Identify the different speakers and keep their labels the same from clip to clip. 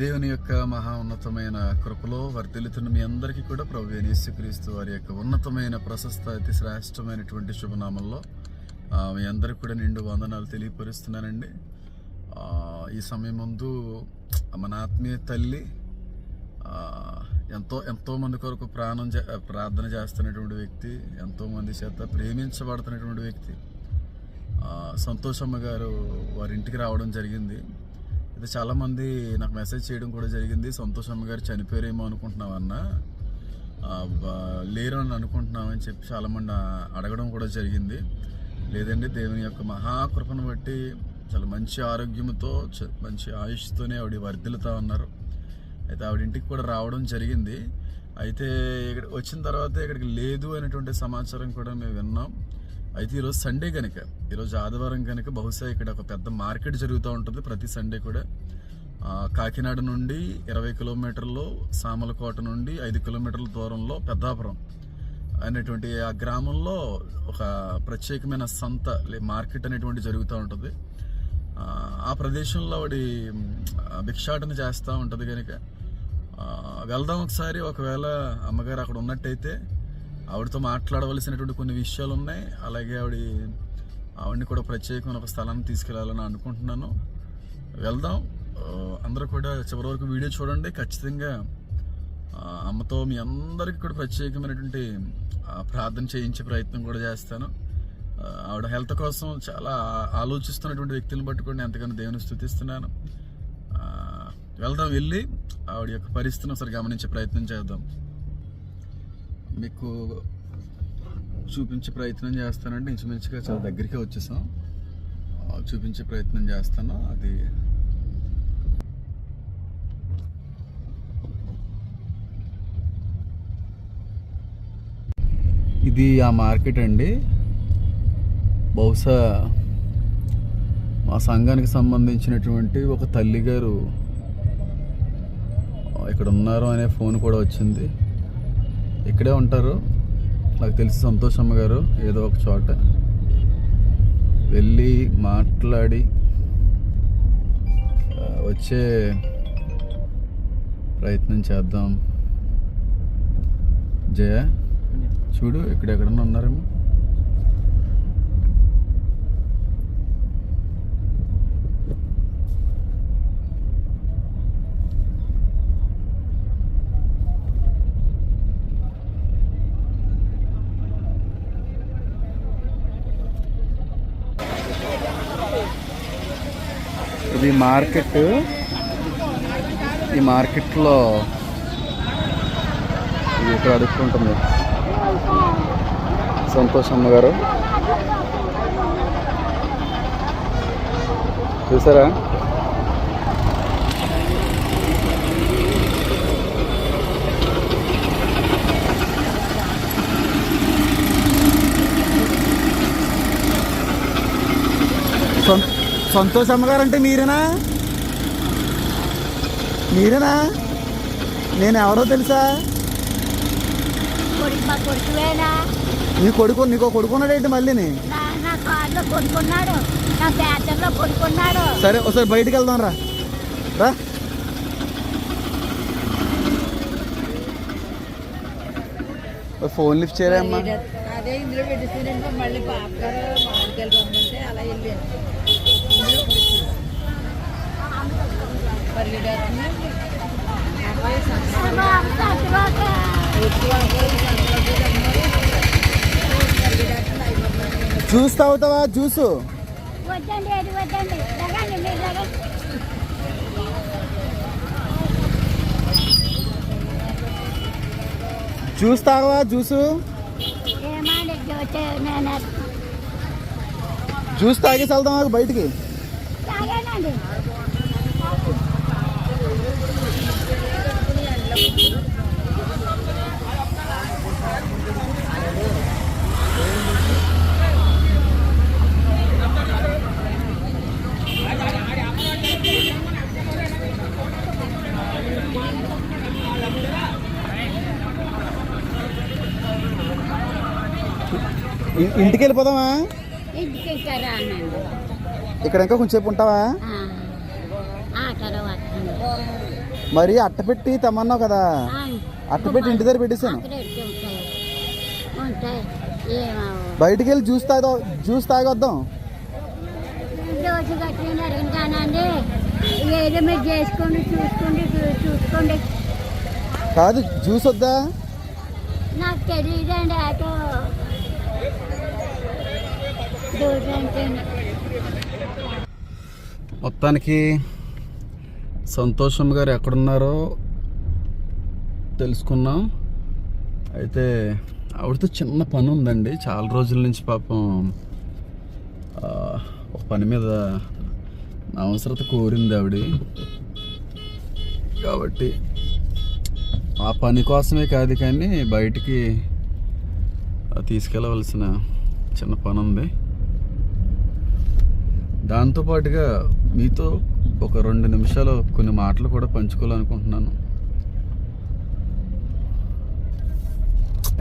Speaker 1: దేవుని యొక్క మహా ఉన్నతమైన కృపలో వర్ధిల్లుతున్న మీ అందరికీ కూడా ప్రభు అయిన యేసుక్రీస్తు వారి యొక్క ఉన్నతమైన ప్రశస్త అతి శ్రేష్టమైనటువంటి శుభనామంలో మీ అందరికి కూడా నిండు వందనాలు తెలియపరుస్తున్నానండి. ఈ సమయం ముందు మన ఆత్మీయ తల్లి ఎంతో ఎంతో మంది కొరకు ప్రాణం చే- ప్రార్థన చేస్తున్నటువంటి వ్యక్తి ఎంతోమంది చేత ప్రేమించబడుతున్నటువంటి వ్యక్తి. సంతోషమ్మ గారు వారి ఇంటికి రావడం జరిగింది. అయితే చాలామంది నాకు మెసేజ్ చేయడం కూడా జరిగింది. సంతోషమ్మ గారు చనిపోయారేమో అనుకుంటున్నామన్నా లేరు అని అనుకుంటున్నామని చెప్పి చాలామంది అడగడం కూడా జరిగింది. లేదండి దేవుని యొక్క మహాకృపను బట్టి చాలా మంచి ఆరోగ్యంతో మంచి ఆయుష్తోనే ఆవిడ వర్ధిల్లుతా ఉన్నారు. అయితే ఆవిడ ఇంటికి కూడా రావడం జరిగింది. అయితే ఇక్కడ వచ్చిన తర్వాత ఇక్కడికి లేదు అనేటువంటి సమాచారం కూడా మేము విన్నాం. అయితే ఈరోజు సండే కనుక ఈరోజు ఆదివారం కనుక బహుశా ఇక్కడ ఒక పెద్ద మార్కెట్ జరుగుతూ ఉంటుంది. ప్రతి సండే కూడా కాకినాడ నుండి ఇరవై కిలోమీటర్లు సామలకోట నుండి ఐదు కిలోమీటర్ల దూరంలో పెద్దాపురం అనేటువంటి ఆ గ్రామంలో ఒక ప్రత్యేకమైన సంత లే- మార్కెట్ అనేటువంటి జరుగుతూ ఉంటుంది. ఆ, ప్రదేశంలో వాడి భిక్షాటన చేస్తూ ఉంటుంది కనుక వెళ్దాం ఒకసారి. ఒకవేళ అమ్మగారు అక్కడ ఉన్నట్టయితే ఆవిడతో మాట్లాడవలసినటువంటి కొన్ని విషయాలు ఉన్నాయి. అలాగే ఆవిడ ఆవిడని కూడా ప్రత్యేకమైన ఒక స్థలాన్ని తీసుకెళ్ళాలని అనుకుంటున్నాను. వెళ్దాం. అందరూ కూడా చివరి వరకు వీడియో చూడండి. ఖచ్చితంగా అమ్మతో మీ అందరికీ కూడా ప్రత్యేకమైనటువంటి ప్రార్థన చేయించే ప్రయత్నం కూడా చేస్తాను. ఆవిడ హెల్త్ కోసం చాలా ఆలోచిస్తున్నటువంటి వ్యక్తులను పట్టుకొని ఎంతగానో దేవుని స్థుతిస్తున్నాను. వెళ్దాం వెళ్ళి ఆవిడ యొక్క పరిస్థితిని ఒకసారి గమనించే ప్రయత్నం చేద్దాం. మీకు చూపించే ప్రయత్నం చేస్తానంటే ఇంచుమించుగా చాలా దగ్గరికి వచ్చేసాం. చూపించే ప్రయత్నం చేస్తాను. అది ఇది ఆ మార్కెట్ అండి. బహుశా మా సంఘానికి సంబంధించినటువంటి ఒక తల్లి గారు ఇక్కడ ఉన్నారు అనే ఫోన్ కూడా వచ్చింది. ఇక్కడే ఉంటారు. నాకు తెలిసి సంతోషమ్మ గారు ఏదో ఒక చోట వెళ్ళి మాట్లాడి వచ్చే ప్రయత్నం చేద్దాం. జయ చూడు ఇక్కడ ఎక్కడన్నా ఉన్నారేమో. ఇది మార్కెట్. ఈ మార్కెట్లో ఇది ఇక్కడ అడుక్కుంటుంది? సంతోషమ్మ గారు. చూసారా? సంతోషమ్మ గారు అంటే మీరేనా? మీరేనా నేను ఎవరో తెలుసా నీ కొడుకు నీకో కొడుకున్నాడేంటి మళ్ళీని?
Speaker 2: నా నా కార్లో కొడుకున్నాడు. నా ఫ్యాచర్లో కొడుకున్నాడు.
Speaker 1: సరే ఒకసారి బయటికి వెళ్దాం రా. రా ఫోన్ లిఫ్ట్ చేయరా అమ్మా?
Speaker 3: అదే ఇందులో పెట్టేసానంటే మళ్ళీ అలా వెళ్ళాను
Speaker 1: జ్యూస్ తాగుతావా జ్యూస్ జ్యూస్ తాగవా జ్యూస్ తాగేసి వెళ్దాం బయటికి. ఇంటికి వెళ్ళిపోదామా ఇక్కడ ఇంకా కొంచెంసేపు ఉంటావా? మరి అట్టపెట్టి తెమ్మన్నావు కదా.
Speaker 2: ఆ,
Speaker 1: అట్టపెట్టి ఇంటి దగ్గర పెట్టేశాను. బయటికి వెళ్ళి జ్యూస్ తాగ జ్యూస్ తాగొద్దాం. కాదు జ్యూస్ వద్దా?
Speaker 2: నాకు తెలియదండి ఆటో
Speaker 1: మొత్తానికి సంతోషం గారు ఎక్కడున్నారో తెలుసుకున్నాం. అయితే ఆవిడతో చిన్న పని ఉందండి చాలా రోజుల నుంచి పాపం ఒక పని మీద నా అవసరత కోరింది ఆవిడ. కాబట్టి ఆ పని కోసమే కాదు కానీ బయటికి తీసుకెళ్ళవలసిన చిన్న పని ఉంది దాంతోపాటుగా మీతో ఒక రెండు నిమిషాలు కొన్ని మాటలు కూడా పంచుకోవాలనుకుంటున్నాను.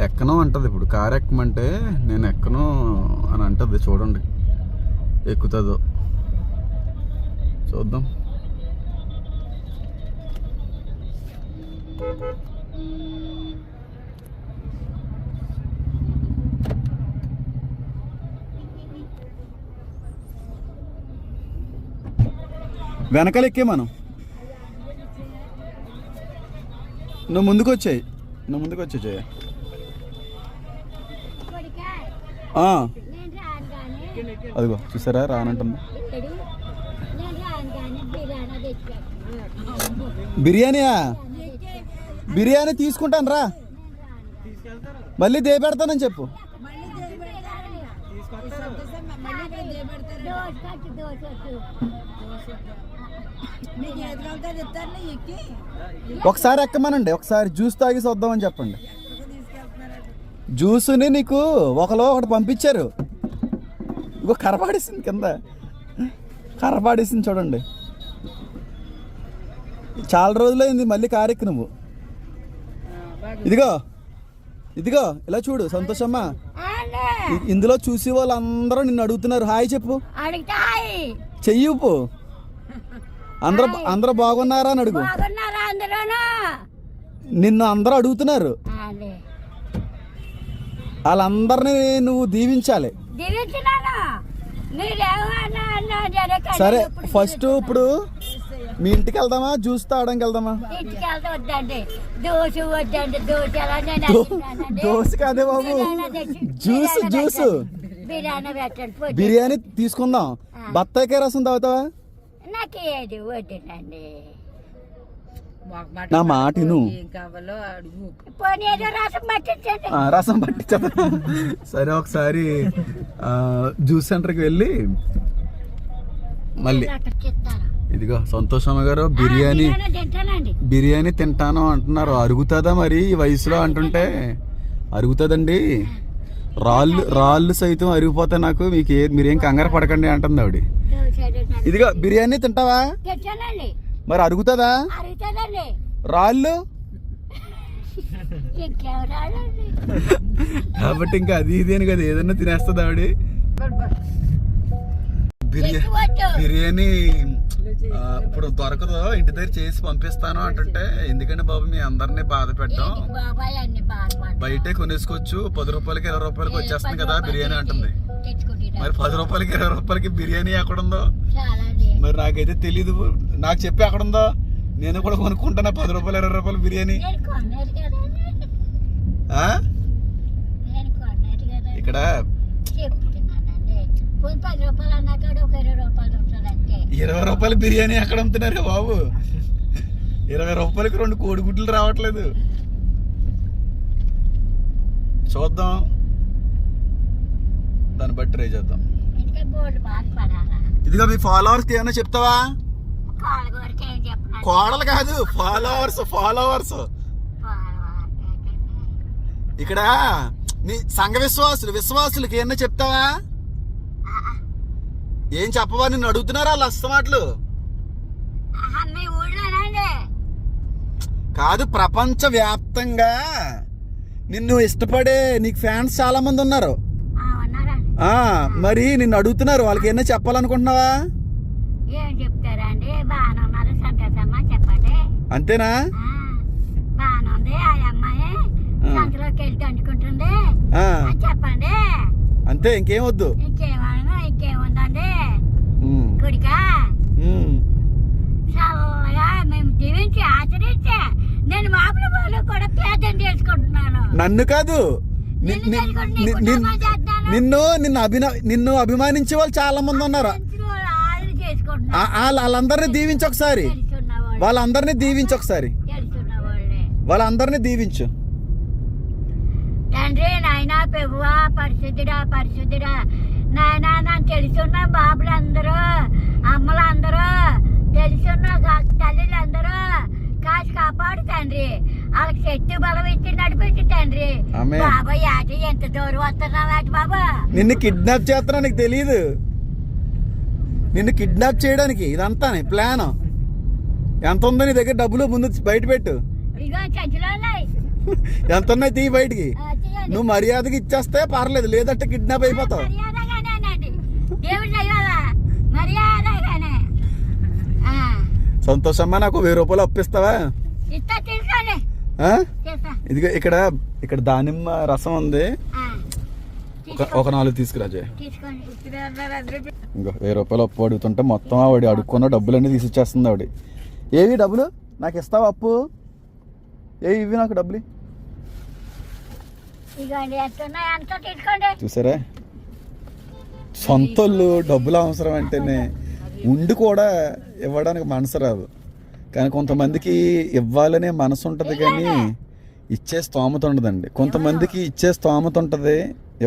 Speaker 1: ఎక్కనో అంటది ఇప్పుడు. కారు ఎక్కమంటే నేను ఎక్కను అని అంటది చూడండి. ఎక్కుతుందో. చూద్దాం. వెనకాల ఎక్కే మనం. నువ్వు ముందుకు వచ్చాయి నువ్వు ముందుకు వచ్చే జయ అదిగో చూసారా? రానంటుంది. బిర్యానీయా? బిర్యానీ తీసుకుంటాను రా. మళ్ళీ దే పెడతానని చెప్పు.
Speaker 2: దోశ
Speaker 1: ఒకసారి ఎక్కమనండి. ఒకసారి జ్యూస్ తాగి చూద్దామని చెప్పండి. జ్యూస్ని నీకు ఒకలో ఒకటి పంపించారు. ఇగో కరపాడేసింది కింద. కరపాడేసింది చూడండి. చాలా రోజులైంది మళ్ళీ కారెక్కి నువ్వు. ఇదిగో. ఇదిగో ఇలా చూడు సంతోషమ్మ. ఇందులో చూసి వాళ్ళందరూ నిన్ను అడుగుతున్నారు. హాయ్ చెప్పు. చెయ్యి అందరూ అందరూ బాగున్నారా అని అడుగు.
Speaker 2: బాగున్నారా అందరూను?
Speaker 1: నిన్ను అందరూ అడుగుతున్నారు.
Speaker 2: అదే.
Speaker 1: వాళ్ళందరినీ నువ్వు దీవించాలి.
Speaker 2: దివించినాను. మీరేమన్నా అన్నా జర కళ్ళు
Speaker 1: సరే
Speaker 2: ఇప్పుడు
Speaker 1: ఫస్ట్ ఇప్పుడు మీ ఇంటికి వెళ్దామా జ్యూస్ తాగడానికి వెళ్దామా?
Speaker 2: ఇంటికి వెళ్తే వద్దండి. దోశ వద్దండి. దోశ ఎలా నేను
Speaker 1: దో-
Speaker 2: అడిగినానండి.
Speaker 1: దోశ కాదే బాబు. Juice
Speaker 2: biryani
Speaker 1: juice.
Speaker 2: పెట్టండి. బిర్యానీ పెట్టండి.
Speaker 1: బిర్యానీ తీసుకుందాం. బత్తాయికాయ రసం తాగుతావా?
Speaker 2: నాకు ఏది వద్దునండి
Speaker 3: మాకు మాట
Speaker 1: నా మాట విను.
Speaker 3: ఏం కావాలో అడుగు.
Speaker 2: పోనీ ఏదో రసం పట్టించండి.
Speaker 1: ఆ, రసం పట్టించదా. సరే ఒకసారి ఆ, జ్యూస్ సెంటర్కి వెళ్ళి మళ్ళీ. ఇదిగో సంతోషమ్మ గారు బిర్యానీ
Speaker 2: బిర్యానీ
Speaker 1: తింటాను అంటున్నారు. అరుగుతుందా మరి ఈ వయసులో అంటుంటే? అరుగుతుందండి. రాళ్ళు రాళ్ళు సైతం అరిగిపోతే నాకు మీకు ఏ మీరేం కంగారు పడకండి అంటుంది ఆవిడ. ఇదిగో బిర్యానీ తింటావా? మరి అరుగుతుందా? రాళ్ళు? కాబట్టి ఇంకా అది ఇది అని కదా ఏదన్నా తినేస్తుంది ఆవిడ. బిర్యానీ ఇప్పుడు దొరకదు. ఇంటి దగ్గర చేసి పంపిస్తాను అంటుంటే ఎందుకంటే బాబు మీ అందరినీ బాధ పెట్టాం బయటే కొనేసుకోవచ్చు పది రూపాయలకి ఇరవై రూపాయలకి వచ్చేస్తుంది కదా బిర్యానీ అంటుంది. మరి పది రూపాయలకి ఇరవై రూపాయలకి బిర్యానీ ఎక్కడుందో? మరి నాకైతే తెలీదు. నాకు చెప్పి ఎక్కడుందో? నేను కూడా కొనుక్కుంటానా పది రూపాయలు ఇరవై రూపాయలు బిర్యానీ? ఇక్కడ
Speaker 2: పది రూపాయలు అన్నాక ఒక ఇరవై రూపాయలు ఉంటుంది అంతే
Speaker 1: ఇరవై రూపాయల బిర్యానీ ఎక్కడ అమ్ముతున్నారు బాబు. ఇరవై రూపాయలకి రెండు కోడిగుడ్లు రావట్లేదు. చూద్దాం. దాన్ని బట్టి ట్రై చేద్దాం. ఇదిగో మీ ఫాలోవర్స్కి ఏమైనా చెప్తావా? కోడలు కాదు ఫాలోవర్స్. ఫాలోవర్స్. ఇక్కడ నీ సంఘ విశ్వాసులు విశ్వాసులకి ఏమన్నా చెప్తావా? ఏం చెప్పవా నిన్ను అడుగుతున్నారా వాళ్ళు అస్తమాట్లు కాదు ప్రపంచ వ్యాప్తంగా నిన్ను ఇష్టపడే నీకు ఫ్యాన్స్ చాలా మంది ఉన్నారు మరి నిన్ను అడుగుతున్నారు వాళ్ళకి ఏమన్నా చెప్పాలనుకుంటున్నావా? అంతేనా?
Speaker 2: చెప్పండి.
Speaker 1: అంతే ఇంకేం వద్దు
Speaker 2: ఇంకేమన్నా ఇంకేముందండి
Speaker 1: ఉమ్,
Speaker 2: గుడికా
Speaker 1: ఉమ్.
Speaker 2: చల్లగా మేము దీవించి ఆచరించి నేను మామూలు వాళ్ళు కూడా పేదం చేసుకుంటున్నాను
Speaker 1: నన్ను కాదు.
Speaker 2: నిన్ను.
Speaker 1: నిన్ను అభిన నిన్ను అభిమానించే వాళ్ళు చాలా మంది ఉన్నారు వాళ్ళందరినీ దీవించు ఒకసారి. వాళ్ళందరినీ దీవించు ఒకసారి. వాళ్ళందరినీ దీవించు.
Speaker 2: తండ్రి నాయన పెగువా పరిశుద్ధుడా పరిశుద్ధుడా నాయన నాకు తెలుసున్న బాబులందరూ అమ్మలందరూ తెలుసున్న తల్లులందరూ కాసి కాపాడు తండ్రి. వాళ్ళకి శక్తి బలం ఇచ్చి నడిపించు తండ్రి. బాబా యాటి ఎంత దూరం వస్తున్నావు బాబా?
Speaker 1: నిన్ను కిడ్నాప్ చేస్తున్నా నీకు తెలియదు నిన్ను కిడ్నాప్ చేయడానికి ఇదంతా ప్లాన్ ఎంత ఉందో నీ దగ్గర డబ్బులు ముందు బయట పెట్టు.
Speaker 2: ఇగో చర్చిలో ఉన్నాయి.
Speaker 1: ఎంత ఉన్నాయి తీ బయటికి. నువ్వు మర్యాదకి ఇచ్చేస్తే పర్లేదు లేదంటే కిడ్నాప్ అయిపోతావు. సంతోషమ్మా నాకు వెయ్యి రూపాయలు అప్పిస్తావా
Speaker 2: ఇస్తా తీసుకోండి
Speaker 1: ఆ?
Speaker 2: తీస్తా
Speaker 1: ఇదిగో ఇక్కడ ఇక్కడ దానిమ్మ రసం ఉంది. ఒక ఒక నాలుగు తీసుకురాజే
Speaker 2: తీసుకోండి.
Speaker 1: ఇంకో వెయ్యి రూపాయలు అప్పు అడుగుతుంటే మొత్తం ఆవిడ అడుక్కున్న డబ్బులన్నీ తీసి ఇచ్చేస్తుంది ఆవిడ. ఏవి డబ్బులు? నాకు ఇస్తావా అప్పు? ఏ ఇవి నాకు డబ్బులు? చూసారా? సొంతోళ్ళు డబ్బులు అవసరం అంటేనే ఉండి కూడా ఇవ్వడానికి మనసు రాదు. కానీ కొంతమందికి ఇవ్వాలనే మనసు ఉంటుంది కానీ ఇచ్చే స్తోమత ఉండదండి. కొంతమందికి ఇచ్చే స్తోమత ఉంటుంది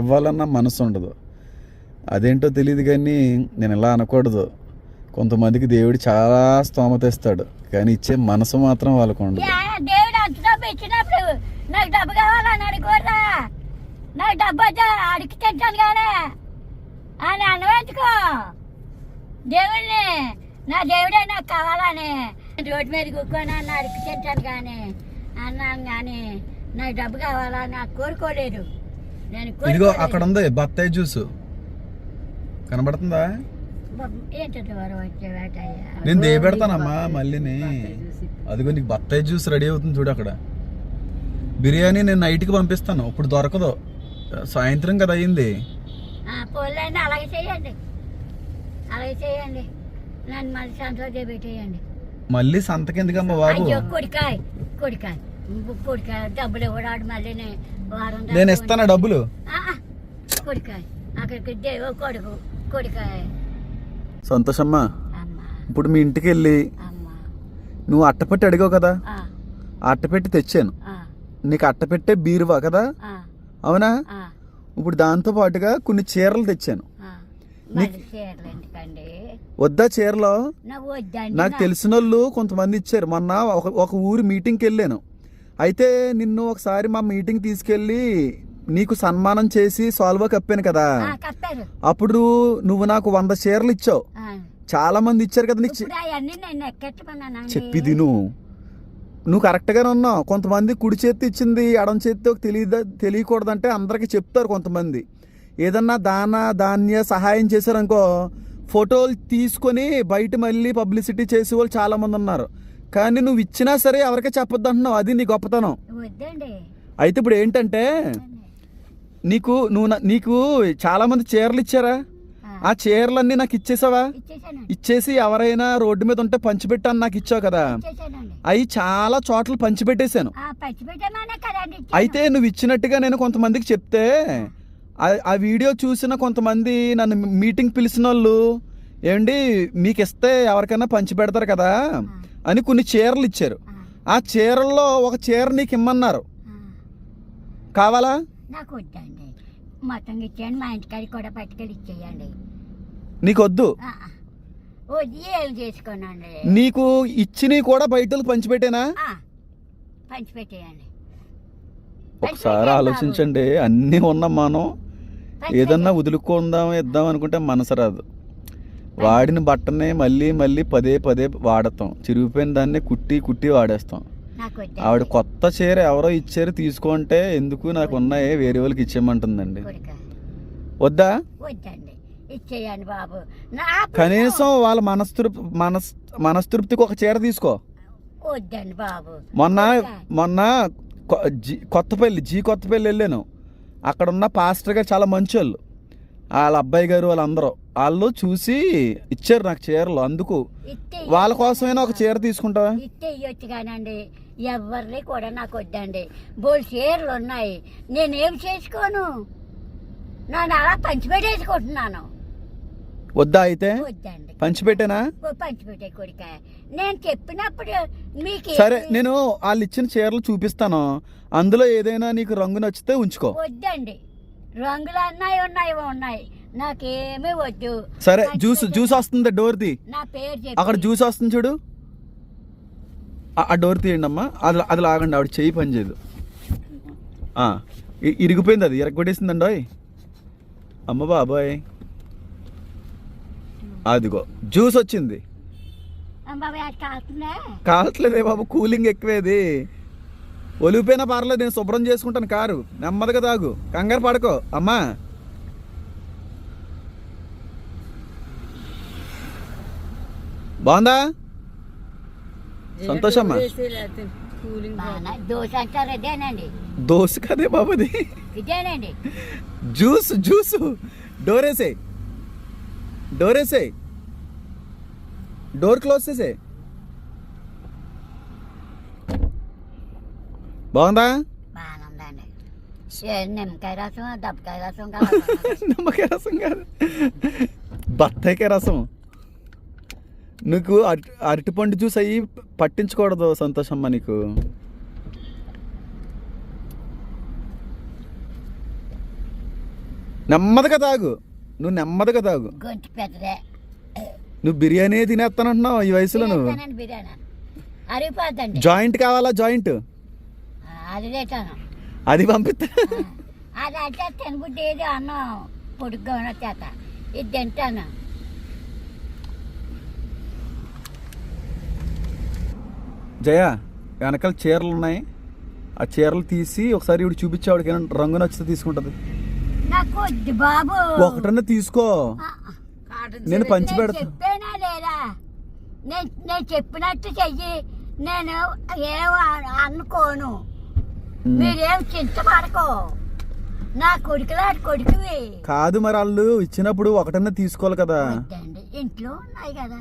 Speaker 1: ఇవ్వాలన్న మనసు ఉండదు. అదేంటో తెలియదు కానీ నేను ఇలా అనకూడదు. కొంతమందికి దేవుడు చాలా స్తోమత ఇస్తాడు కానీ ఇచ్చే మనసు మాత్రం వాళ్ళకు ఉండదు.
Speaker 2: నాకు డబ్బు కావాలని అడగకూడదా నాకు డబ్బు వద్దా? అడిగి తెచ్చాను కానీ అని దేవుడిని నా దేవుడే నాకు కావాలని. రోడ్డు మీద కూర్చొని అన్న అడిగి తెచ్చాను కానీ అన్నాను కానీ నాకు డబ్బు కావాలని నాకు కోరుకోలేదు. నేను
Speaker 1: ఇదిగో. అక్కడ ఉంది బత్తాయి జ్యూసు. కనబడుతుందా? నేను దేపెడతానమ్మా మళ్ళీని. అదిగో నీకు బత్తాయి జ్యూస్ రెడీ అవుతుంది చూడు అక్కడ. బిర్యానీ నేను నైట్కి పంపిస్తాను ఇప్పుడు దొరకదు. సాయంత్రం కదా అయింది.
Speaker 2: అలాగే చేయండి. అలాగే చేయండి. నన్ను మళ్ళీ సంతోషం పెట్టేయండి
Speaker 1: మళ్ళీ సంతకెందుకమ్మా బాబు?
Speaker 2: అయ్యో కొడికాయ్ కొడికాయ్. కొడికాయ డబ్బులు ఇవ్వడాడు మళ్ళీ వారం
Speaker 1: నేను ఇస్తాను డబ్బులు?
Speaker 2: కొడికాయ్. అక్కడికి దేవో కొడుకు కొడికాయ.
Speaker 1: సంతోషమ్మా
Speaker 2: అమ్మ.
Speaker 1: ఇప్పుడు మీ ఇంటికి వెళ్ళి
Speaker 2: అమ్మ.
Speaker 1: నువ్వు అట్టపెట్టి అడిగావు కదా? అట్టపెట్టి తెచ్చాను.
Speaker 2: ఆ,
Speaker 1: నీకు అట్టపెట్టే బీరువా కదా?
Speaker 2: ఆ,
Speaker 1: అవునా?
Speaker 2: ఆ,
Speaker 1: ఇప్పుడు దాంతో పాటుగా కొన్ని చీరలు తెచ్చాను.
Speaker 2: చీరలు ఎందుకండి?
Speaker 1: వద్దా చీరలో? నాకు తెలిసిన వాళ్ళు కొంతమంది ఇచ్చారు. మొన్న ఒక ఒక ఊరి మీటింగ్కి వెళ్ళాను. అయితే నిన్ను ఒకసారి మా మీటింగ్ తీసుకెళ్ళి నీకు సన్మానం చేసి సాల్వా కప్పాను కదా. అప్పుడు నువ్వు నాకు వంద చీరలు ఇచ్చావు. చాలా మంది ఇచ్చారు కదా నీకు చెప్పి తిను. నువ్వు కరెక్ట్గానే ఉన్నావు. కొంతమంది కుడి చేతి ఇచ్చింది ఎడం చేతితో తెలియద తెలియకూడదంటే అందరికీ చెప్తారు కొంతమంది. ఏదన్నా దాన ధాన్య సహాయం చేశారనుకో ఫోటోలు తీసుకొని బయట మళ్ళీ పబ్లిసిటీ చేసే వాళ్ళు చాలా మంది ఉన్నారు. కానీ నువ్వు ఇచ్చినా సరే ఎవరికీ చెప్పొద్దు అంటున్నావు. అది నీ గొప్పతనం. అయితే ఇప్పుడు ఏంటంటే నీకు నువ్వు నీకు చాలా మంది చీరలు ఇచ్చారా?
Speaker 2: ఆ,
Speaker 1: చీరలన్నీ నాకు ఇచ్చేసావా? ఇచ్చేసి ఎవరైనా రోడ్డు మీద ఉంటే పంచిపెట్టాను నాకు ఇచ్చావు కదా? అవి చాలా చోట్ల పంచిపెట్టేశాను. అయితే నువ్వు ఇచ్చినట్టుగా నేను కొంతమందికి చెప్తే ఆ- ఆ వీడియో చూసిన కొంతమంది నన్ను మీటింగ్ పిలిచిన వాళ్ళు ఏమండి మీకు ఇస్తే ఎవరికైనా పంచి పెడతారు కదా? అని కొన్ని చీరలు ఇచ్చారు.
Speaker 2: ఆ,
Speaker 1: చీరల్లో ఒక చీర నీకు ఇమ్మన్నారు. కావాలా?
Speaker 2: నాకు వద్దండి మొత్తం ఇచ్చేయండి మా ఇంటికాడికి కూడా పట్టుకెళ్ళి ఇచ్చేయండి.
Speaker 1: నీకు వద్దు
Speaker 2: చేసుకోనండి.
Speaker 1: నీకు ఇచ్చినవి కూడా బయటకు పంచిపెట్టేనా
Speaker 2: ఆ, పంచి పెట్టేయండి.
Speaker 1: ఒకసారి ఆలోచించండి అన్నీ ఉన్నాం మనం ఏదన్నా వదులుకుందాం ఇద్దాం అనుకుంటే మనసు రాదు. వాడిన బట్టనే మళ్ళీ మళ్ళీ పదే పదే వాడతాం. చిరిగిపోయిన దాన్ని కుట్టి కుట్టి వాడేస్తాం. ఆవిడ కొత్త చీర ఎవరో ఇచ్చారు తీసుకుంటే ఎందుకు నాకు ఉన్నాయి వేరే వాళ్ళకి ఇచ్చేయమంటుందండి. వద్దా?
Speaker 2: బాబు.
Speaker 1: కనీసం వాళ్ళ మనస్తృప్తి మనస్ మనస్తృప్తికి ఒక చీర తీసుకో.
Speaker 2: వద్దండి బాబు.
Speaker 1: మొన్న మొన్న జీ కొత్తపల్లి జీ కొత్తపల్లి వెళ్ళాను. అక్కడ ఉన్న పాస్టర్ గారు చాలా మంచోళ్ళు. వాళ్ళ అబ్బాయి గారు వాళ్ళందరూ. వాళ్ళు చూసి ఇచ్చారు నాకు చీరలు అందుకు. వాళ్ళ కోసమైనా ఒక చీర తీసుకుంటావా?
Speaker 2: ఇస్తే కానండి. ఎవరిని కూడా నాకు వద్దండి. బోల్ చీరలు ఉన్నాయి. నేనేం చేసుకోను? నన్ను అలా పంచిపెట్టేసుకుంటున్నాను.
Speaker 1: వద్దా అయితే?
Speaker 2: వద్దండి.
Speaker 1: పంచిపెట్టేనా?
Speaker 2: ఓ పంచిపెట్టే కొడుక. నేను చెప్పినప్పుడు మీకు
Speaker 1: సరే నేను వాళ్ళు ఇచ్చిన చీరలు చూపిస్తాను. అందులో ఏదైనా నీకు రంగు నచ్చితే ఉంచుకో.
Speaker 2: వద్దండి. రంగులు అన్నాయి ఉన్నాయి ఉన్నాయి. నాకేమీ వద్దు.
Speaker 1: సరే జ్యూస్ జ్యూస్ వస్తుంది డోర్ది.
Speaker 2: నా పేరు
Speaker 1: అక్కడ జ్యూస్ వస్తుంది చూడు. ఆ- ఆ డోర్ తీయండి అమ్మా అది అది లాగండి ఆవిడ చెయ్యి పని చేయదు. ఆ, ఇ- ఇరిగిపోయింది అది. ఇరగొట్టేసిందండి ఓయ్ అమ్మ బాబాయ్. అదిగో జ్యూస్ వచ్చింది. కావట్లేదే బాబు కూలింగ్ ఎక్కువేది. ఒలిగిపోయినా పర్లేదు నేను శుభ్రం చేసుకుంటాను కారు. నెమ్మదిగా తాగు. కంగారు పడుకో అమ్మా. బాగుందా? సంతోషమ్మా.
Speaker 2: దోశ
Speaker 1: కదే బాబుది
Speaker 2: ఇదేనండి.
Speaker 1: Juice juice. డోరేసే డోరేసే డోర్ క్లోజ్ చేసే బాగుందా
Speaker 2: నిమ్మకాయ రసం దబ్బకాయ రసం కలపండి.
Speaker 1: నిమ్మకాయ రసం కాదు బత్తాయికాయ రసం నీకు అరటి అరటిపండు జ్యూస్ అయ్యి పట్టించకూడదు సంతోషమ్మ నీకు నెమ్మదిగా తాగు నువ్వు నెమ్మదిగా తాగు.
Speaker 2: గొంతు పెద్దదే.
Speaker 1: నువ్వు బిర్యానీ తినేస్తానంటున్నావు ఈ వయసులో నువ్వు?
Speaker 2: తినేస్తానండి బిర్యానీ. అరిగిపోద్దండి
Speaker 1: జాయింట్ కావాలా జాయింట్?
Speaker 2: అది తింటాను.
Speaker 1: అది పంపిస్తా
Speaker 2: ఆ, అది అంటే తినబుద్ధి ఏది? అన్నం పొడుగ్గా ఉన్న చేత. ఇది తింటాను.
Speaker 1: జయ వెనకాల చీరలు ఉన్నాయి ఆ చీరలు తీసి ఒకసారి ఇవి చూపించి ఆవిడకి రంగు నచ్చితే తీసుకుంటది.
Speaker 2: బాబు.
Speaker 1: ఒకటన్నా తీసుకో. నేను పంచి
Speaker 2: నేను
Speaker 1: పెడతా.
Speaker 2: చెప్పానా లేదా? నేను చెప్పినట్టు చెయ్యి. నేను ఏం అనుకోను. మీరేం చింతపడకో నా కొడుకులాంటి కొడుకువి.
Speaker 1: కాదు మరి వాళ్ళు ఇచ్చినప్పుడు ఒకటన్నా తీసుకోవాలి కదా.
Speaker 2: ఇంట్లో ఉన్నాయి కదా.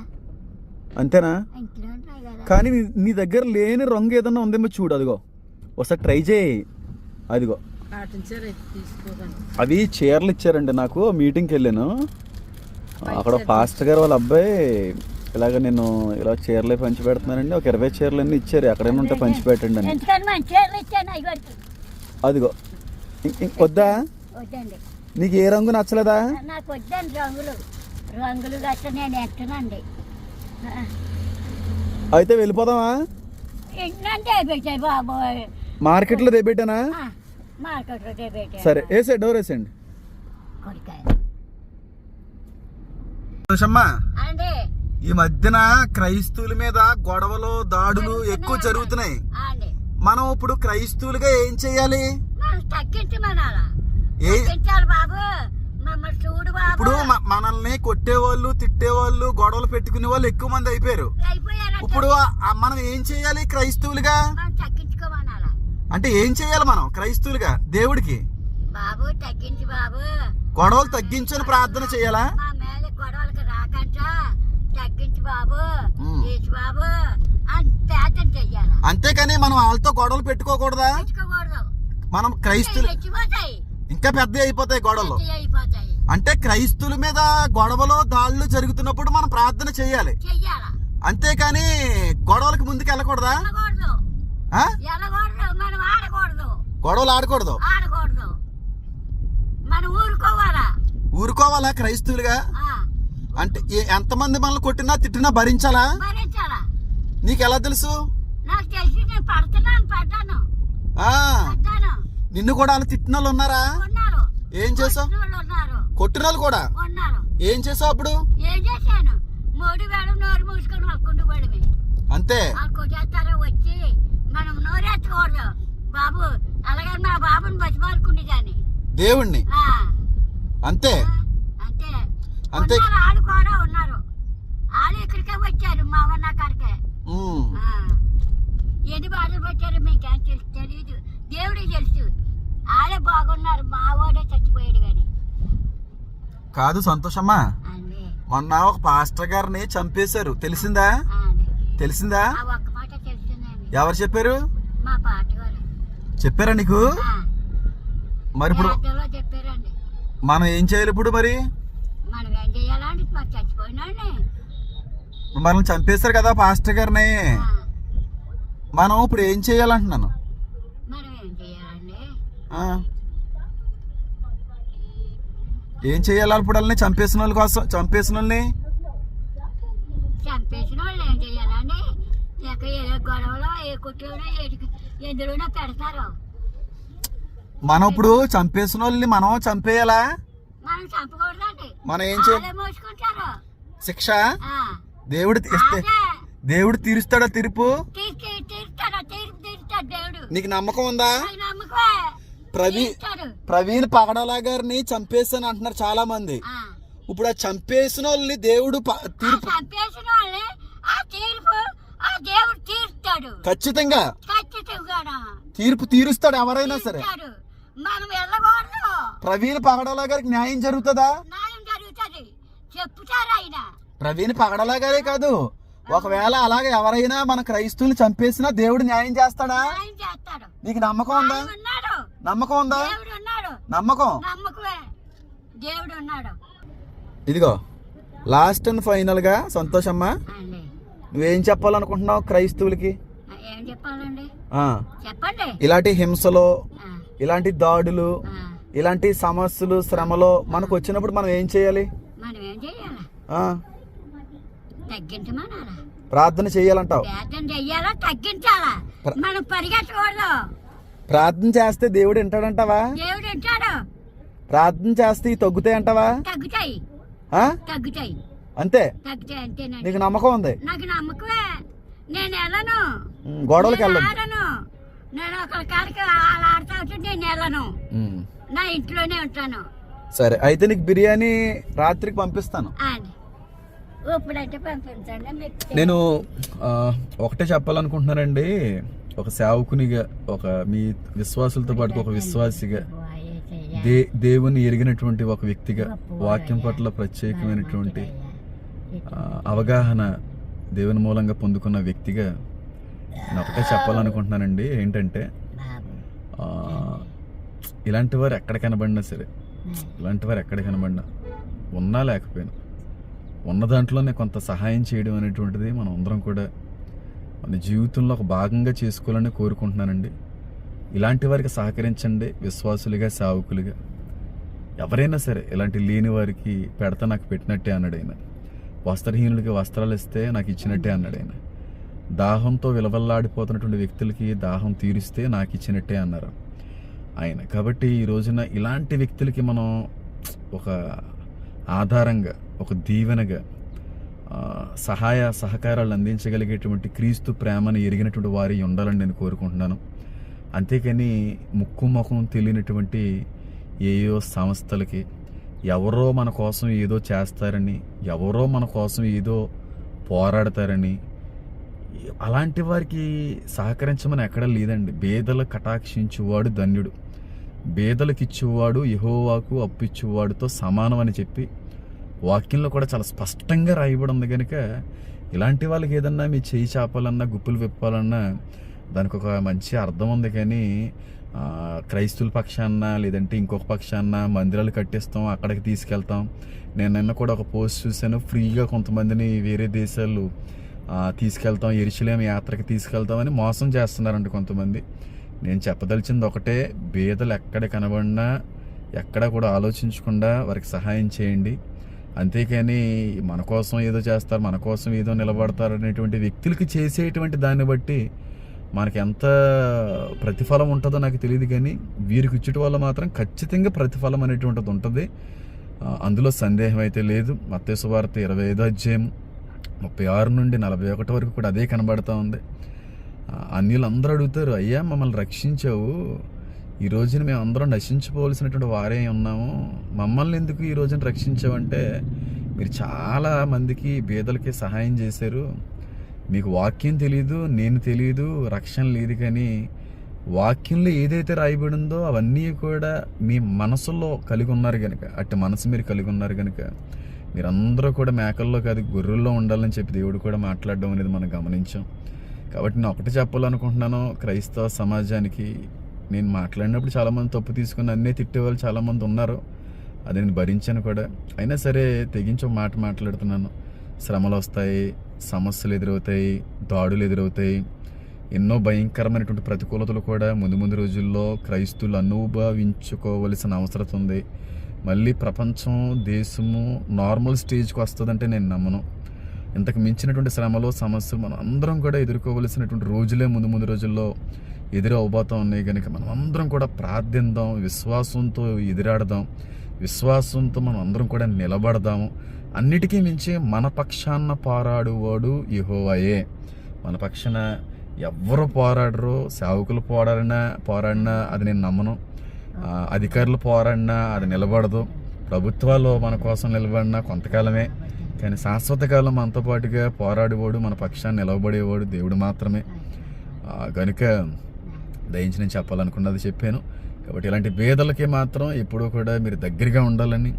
Speaker 1: అంతేనా? కానీ నీ- దగ్గర లేని రంగు ఏదన్నా ఉందేమో చూడు అదిగో. ఒకసారి ట్రై చేయి. అదిగో. అవి చీరలు ఇచ్చారండి నాకు మీటింగ్కి వెళ్ళాను. అక్కడ పాస్టర్ గారు వాళ్ళ అబ్బాయి ఇలాగ నేను ఇలా చీరలే పంచి పెడుతున్నానండి ఒక ఇరవై చీరలు అన్నీ ఇచ్చారు ఎక్కడైనా ఉంటే పంచి పెట్టండి అని. అదిగో వద్దా? నీకు ఏ రంగు నచ్చలేదా?
Speaker 2: నాకు వద్దండి రంగులు. రంగులు గట్ట నేను ఎట్టనండి
Speaker 1: అయితే వెళ్ళిపోదామా? మార్కెట్లో
Speaker 2: పెట్టాయి
Speaker 1: సరే వేసే డోర్ వేసేయండి. ఈ మధ్యన క్రైస్తవుల మీద గొడవలు దాడులు ఎక్కువ జరుగుతున్నాయి. మనం ఇప్పుడు క్రైస్తవులుగా ఏం చేయాలి? ఇప్పుడు మనల్ని కొట్టేవాళ్ళు తిట్టేవాళ్ళు గొడవలు పెట్టుకునే వాళ్ళు ఎక్కువ మంది అయిపోయారు. ఇప్పుడు మనం ఏం చేయాలి క్రైస్తవులుగా? అంటే ఏం చేయాలి మనం? క్రైస్తవులుగా దేవుడికి?
Speaker 2: బాబు తగ్గించి బాబు.
Speaker 1: గొడవలు తగ్గించని ప్రార్థన చేయాలా?
Speaker 2: మా మీద గొడవలకు రాకంట. తగ్గించి బాబు.
Speaker 1: ఉమ్.
Speaker 2: తీసి బాబు. అని ప్రార్థన చెయ్యాలా?
Speaker 1: అంతేకాని మనం వాళ్ళతో గొడవలు పెట్టుకోకూడదా? మనం
Speaker 2: తెచ్చిపోతాయి
Speaker 1: ఇంకా పెద్ద అయిపోతాయి గొడవలు.
Speaker 2: పెద్దవి అయిపోతాయి.
Speaker 1: అంటే క్రైస్తువుల మీద గొడవలు దాడులు జరుగుతున్నప్పుడు మనం ప్రార్థన చేయాలి.
Speaker 2: చెయ్యాలా?
Speaker 1: అంతేకాని గొడవలకు ముందుకు వెళ్ళకూడదా
Speaker 2: వెళ్ళకూడదు.
Speaker 1: ఆ?
Speaker 2: వెళ్ళకూడదు మనం ఆడకూడదు.
Speaker 1: గొడవలు ఆడకూడదు.
Speaker 2: ఆడకూడదు. మనం ఊరుకోవాలా?
Speaker 1: ఊరుకోవాలా క్రైస్తవులుగా? అంటే ఎంతమంది మనల్ని కొట్టినా తిట్టినా భరించాలా? నీకు ఎలా తెలుసు నిన్ను కూడా అలా తిట్టిన వాళ్ళు ఉన్నారా. ఏం చేసావు? కొట్టిన వాళ్ళు కూడా?
Speaker 2: ఉన్నారు.
Speaker 1: ఏం చేసావు అప్పుడు? అంతే.
Speaker 2: వచ్చి మనం నోరెత్తకూడదు బాబు అలాగే మా బాబుని బతిమాలుకుంది కానీ
Speaker 1: దేవుణ్ణి? అంతే?
Speaker 2: అంతే.
Speaker 1: అంతే.
Speaker 2: వాళ్ళు కూడా ఉన్నారు. వాళ్ళు ఇక్కడికే వచ్చారు మా ఉన్న కాడికే. ఎన్ని బాధలు పెట్టారో మీకేం తెలుసు తెలియదు దేవుడికి తెలుసు. వాళ్ళే బాగున్నారు మా వాడే చచ్చిపోయాడు కానీ
Speaker 1: కాదు సంతోషమ్మా. మొన్న ఒక పాస్టర్ గారిని చంపేశారు. తెలిసిందా? తెలిసిందా
Speaker 2: ఆ ఒక్క మాట తెలుస్తుందండి
Speaker 1: ఎవరు చెప్పారు? చెప్పారా నీకు? మరి ఇప్పుడు మనం ఏం చేయాలి ఇప్పుడు మరి?
Speaker 2: మనం ఏం చేయాలండి? మరి చచ్చిపోయినండి
Speaker 1: మనం చంపేశారు కదా పాస్టర్ గారిని. మనం ఇప్పుడు ఏం చేయాలంటున్నాను.
Speaker 2: ఏం
Speaker 1: చేయాలి ఇప్పుడు వాళ్ళని? చంపేసిన వాళ్ళ కోసం చంపేసిన వాళ్ళని?
Speaker 2: ఏం గొడవలో ఏ ఎందులోనో పెడతారు.
Speaker 1: మనం ఇప్పుడు చంపేసిన వాళ్ళని మనం చంపేయాలా?
Speaker 2: మనం చంపకూడదండి.
Speaker 1: మనం ఏం చేయాలి?
Speaker 2: మోసుకుంటారు.
Speaker 1: శిక్ష? దేవుడు ఇస్తే దేవుడు తీరుస్తాడా తీర్పు? నీకు నమ్మకం ఉందా?
Speaker 2: నాకు నమ్మకమే.
Speaker 1: ప్రవీ
Speaker 2: తీరుతాడు
Speaker 1: ప్రవీణ్ పగడాల గారిని చంపేసాను అంటున్నారు చాలా మంది ఇప్పుడు ఆ చంపేసిన వాళ్ళని దేవుడు తీర్పు
Speaker 2: దేవుడు తీరుస్తాడు
Speaker 1: ఖచ్చితంగా.
Speaker 2: ఖచ్చితంగా
Speaker 1: తీర్పు తీరుస్తాడు ఎవరైనా సరే.
Speaker 2: తీరుస్తాడు మనం వెళ్ళకూడదు.
Speaker 1: ప్రవీణ్ పగడాల గారికి న్యాయం జరుగుతుందా?
Speaker 2: న్యాయం జరుగుతుంది. చెప్తారు ఆయన.
Speaker 1: ప్రవీణ్ పగడాల గారే కాదు. ఒకవేళ అలాగే ఎవరైనా మన క్రైస్తవుని చంపేసినా దేవుడు న్యాయం చేస్తాడా? నీకు నమ్మకం ఉందా? నమ్మకం ఉందా? నమ్మకం?
Speaker 2: నమ్మకమే. దేవుడు ఉన్నాడు.
Speaker 1: ఇదిగో లాస్ట్ అండ్ ఫైనల్గా సంతోషమ్మ నువ్వేం చెప్పాలనుకుంటున్నావు క్రైస్తవులకి? ఇలాంటి హింసలో ఇలాంటి దాడులు ఇలాంటి సమస్యలు శ్రమలో మనకు వచ్చినప్పుడు మనం ఏం చేయాలి? ప్రార్థన చేయాలంటావు. ప్రార్థన చేస్తే దేవుడు వింటాడంటావా? ప్రార్థన చేస్తే తగ్గుతాయి. అంటావా?
Speaker 2: తగ్గుతాయి.
Speaker 1: అంతే? నీకు నమ్మకం ఉంది?
Speaker 2: నాకు నమ్మకమే. నేను వెళ్ళను.
Speaker 1: ఉమ్, గొడవలకి
Speaker 2: నేను
Speaker 1: వెళ్ళదు
Speaker 2: ఆడను. నేను ఒకరి కాడికి వాళ్ళు ఆడుతా ఉంటే నేను వెళ్ళను.
Speaker 1: ఉమ్,
Speaker 2: నా ఇంట్లోనే ఉంటాను.
Speaker 1: సరే అయితే నీకు బిర్యానీ రాత్రికి పంపిస్తాను.
Speaker 2: ఇప్పుడైతే పంపించండి
Speaker 1: నేను ఒకటే చెప్పాలనుకుంటున్నానండి. ఒక సేవకునిగా ఒక మీ విశ్వాసులతో పాటు ఒక విశ్వాసిగా దే దేవుని ఎరిగినటువంటి ఒక వ్యక్తిగా వాక్యం పట్ల ప్రత్యేకమైనటువంటి అవగాహన దేవుని మూలంగా పొందుకున్న వ్యక్తిగా నేను ఒకటే చెప్పాలనుకుంటున్నానండి. ఏంటంటే ఇలాంటి వారు ఎక్కడ కనబడినా సరే ఇలాంటి వారు ఎక్కడ కనబడినా ఉన్నా లేకపోయినా ఉన్న దాంట్లోనే కొంత సహాయం చేయడం అనేటువంటిది మనం అందరం కూడా మన జీవితంలో ఒక భాగంగా చేసుకోవాలని కోరుకుంటున్నానండి. ఇలాంటి వారికి సహకరించండి విశ్వాసులుగా సేవకులుగా. ఎవరైనా సరే ఇలాంటి లేని వారికి పెడతా నాకు పెట్టినట్టే అన్నాడు ఆయన. వస్త్రహీనులకి వస్త్రాలు ఇస్తే నాకు ఇచ్చినట్టే అన్నాడు ఆయన. దాహంతో విలవల్లాడిపోతున్నటువంటి వ్యక్తులకి దాహం తీరిస్తే నాకు ఇచ్చినట్టే అన్నారు ఆయన. కాబట్టి ఈ రోజున ఇలాంటి వ్యక్తులకి మనం ఒక ఆధారంగా ఒక దీవెనగా సహాయ సహకారాలు అందించగలిగేటువంటి క్రీస్తు ప్రేమను ఎరిగినటువంటి వారి ఉండాలని నేను కోరుకుంటున్నాను. అంతేకాని ముక్కు ముఖం తెలియనటువంటి ఏయో సంస్థలకి ఎవరో మన కోసం ఏదో చేస్తారని ఎవరో మన కోసం ఏదో పోరాడతారని అలాంటి వారికి సహకరించమని ఎక్కడ లేదండి. బేదలు కటాక్షించువాడు ధన్యుడు. బేదలకు ఇచ్చేవాడు యహోవాకు అప్పిచ్చేవాడుతో సమానం అని చెప్పి వాక్యంలో కూడా చాలా స్పష్టంగా రాయబడి ఉంది కనుక ఇలాంటి వాళ్ళకి ఏదన్నా మీ చేయి చాపాలన్నా గుప్పులు విప్పాలన్నా దానికి ఒక మంచి అర్థం ఉంది కానీ క్రైస్తుల పక్షాన లేదంటే ఇంకొక పక్షాన మందిరాలు కట్టిస్తాం అక్కడికి తీసుకెళ్తాం. నేను నిన్న కూడా ఒక పోస్ట్ చూశాను. ఫ్రీగా కొంతమందిని వేరే దేశాలు తీసుకెళ్తాం ఎరుసలేం యాత్రకి తీసుకెళ్తామని మోసం చేస్తున్నారంట కొంతమంది. నేను చెప్పదలిచింది ఒకటే బీదలు ఎక్కడ కనబడినా ఎక్కడ కూడా ఆలోచించకుండా వారికి సహాయం చేయండి. అంతేకాని మన కోసం ఏదో చేస్తారు మన కోసం ఏదో నిలబడతారు అనేటువంటి వ్యక్తులకి చేసేటువంటి దాన్ని బట్టి మనకి ఎంత ప్రతిఫలం ఉంటుందో నాకు తెలియదు కానీ వీరికి ఇచ్చుట వల్ల మాత్రం ఖచ్చితంగా ప్రతిఫలం అనేటువంటిది ఉంటుంది. అందులో సందేహం అయితే లేదు. మత్తేసు వార్త ఇరవై ఐదో అధ్యాయం ముప్పై ఆరు నుండి నలభై ఒకటి వరకు కూడా అదే కనబడతా ఉంది. ఆ, అన్యులు అందరూ అడుగుతారు అయ్యా మమ్మల్ని రక్షించావు. ఈ రోజున మేము అందరం నశించుకోవాల్సినటువంటి వారే ఉన్నాము. మమ్మల్ని ఎందుకు ఈ రోజున రక్షించావంటే మీరు చాలా మందికి బీదలకి సహాయం చేశారు. మీకు వాక్యం తెలియదు నేను తెలియదు రక్షణ లేదు కానీ వాక్యంలో ఏదైతే రాయబడిందో అవన్నీ కూడా మీ మనసులో కలిగి ఉన్నారు కనుక అట్టి మనసు మీరు కలిగి ఉన్నారు కనుక మీరందరూ కూడా మేకల్లో కాదు గొర్రెల్లో ఉండాలని చెప్పి దేవుడు కూడా మాట్లాడడం అనేది మనం గమనించాం. కాబట్టి నేను ఒకటి చెప్పాలనుకుంటున్నాను క్రైస్తవ సమాజానికి నేను మాట్లాడినప్పుడు చాలామంది తప్పు తీసుకుని అన్నీ తిట్టేవాళ్ళు చాలామంది ఉన్నారు. అది నేను భరించాను కూడా. అయినా సరే తెగించి ఒక మాట మాట్లాడుతున్నాను. శ్రమలు వస్తాయి సమస్యలు ఎదురవుతాయి దాడులు ఎదురవుతాయి. ఎన్నో భయంకరమైనటువంటి ప్రతికూలతలు కూడా ముందు ముందు రోజుల్లో క్రైస్తువులు అనుభవించుకోవలసిన అవసరం ఉంది. మళ్ళీ ప్రపంచం దేశము నార్మల్ స్టేజ్కి వస్తుందంటే నేను నమ్మను. ఇంతకు మించినటువంటి శ్రమలు సమస్యలు మనం అందరం కూడా ఎదుర్కోవలసినటువంటి రోజులే ముందు ముందు రోజుల్లో ఎదురు అవబోతా ఉన్నాయి కనుక మనం అందరం కూడా ప్రార్థిద్దాం విశ్వాసంతో ఎదురాడదాం. విశ్వాసంతో మనం అందరం కూడా నిలబడదాము. అన్నిటికీ మించి మన పక్షాన పోరాడువాడు యెహోవాయే. మన పక్షాన ఎవ్వరు పోరాడరు సేవకులు పోరాడినా పోరాడినా అది నేను నమ్మను. అధికారులు పోరాడినా అది నిలబడదు. ప్రభుత్వాలు మన కోసం నిలబడినా కొంతకాలమే. కానీ శాశ్వత కాలం మనతో పాటుగా పోరాడేవాడు మన పక్షాన్ని నిలబడేవాడు దేవుడు మాత్రమే. కనుక దయించి నేను చెప్పాలనుకున్నది చెప్పాను. కాబట్టి ఇలాంటి పేదలకి మాత్రం ఎప్పుడూ కూడా మీరు దగ్గరగా ఉండాలని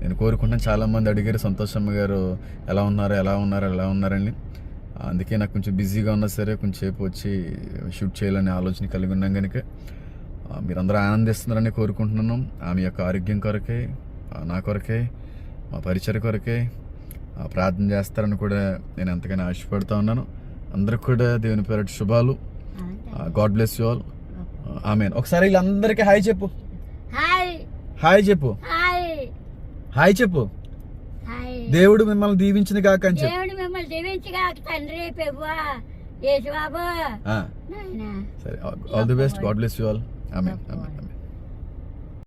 Speaker 1: నేను కోరుకుంటాను చాలామంది అడిగారు సంతోషమ్మ గారు ఎలా ఉన్నారు ఎలా ఉన్నారు ఎలా ఉన్నారని. అందుకే నాకు కొంచెం బిజీగా ఉన్నా సరే కొంచెం సేపు వచ్చి షూట్ చేయాలనే ఆలోచన కలిగి ఉన్నాం కనుక మీరందరూ ఆనందిస్తున్నారని కోరుకుంటున్నాను. ఆమె యొక్క ఆరోగ్యం కొరకే నా కొరకే మా పరిచయ కొరకే ప్రార్థన చేస్తారని కూడా నేను ఎంతగానో ఆశపడుతూ ఉన్నాను. అందరికి కూడా దేవుని పేరటి శుభాలు. God bless you all. ఆమె ఒకసారి వీళ్ళందరికీ హాయ్ చెప్పు.
Speaker 2: హాయ్.
Speaker 1: హాయ్ చెప్పు.
Speaker 2: హాయ్
Speaker 1: చెప్పు. దేవుడు మిమ్మల్ని దీవించిన కాక అని చెప్పు.
Speaker 2: దేవుడు మిమ్మల్ని దీవించగా తండ్రి పెవ్వా యేసు బాబు
Speaker 1: సరే all the best. God bless you all. ఆమె ఆమె